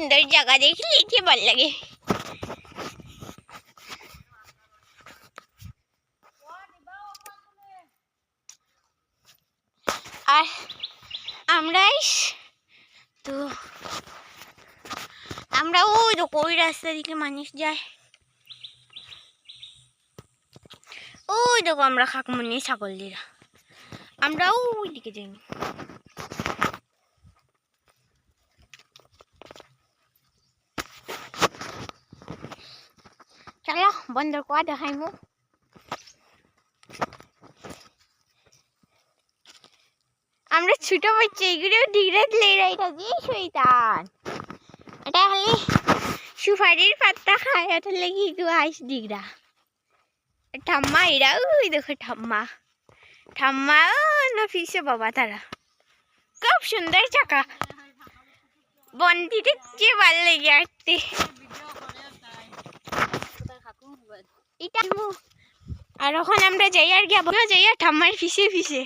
সুন্দর জায়গা দেখলে কি ভালো লাগে। আর আমরাই তো আমরা ওই দেখো ওই রাস্তা দিকে মানুষ যায়। ওই দেখো আমরা খাকমনি ছাগল দিরা। আমরা ওই দিকে যাই। চলো বন্ধ কোয়া দেখাই মু আমরা ছোট বাচ্চা এগুলো ডিগ্রে লেরাই থাকি শৈতান এটা খালি সুপারির পাত্তা খায় এটা লেগে আইস ডিগরা ঠাম্মা এরা ওই দেখো ঠাম্মা ঠাম্মা ও নফিসে বাবা তারা খুব সুন্দর চাকা বন্দিতে যে ভালো লেগে আসতে এটা মু- আর ওখানে আমরা যাই আর গিয়া যাই আর ঠাম্মার ফিসে ফিসে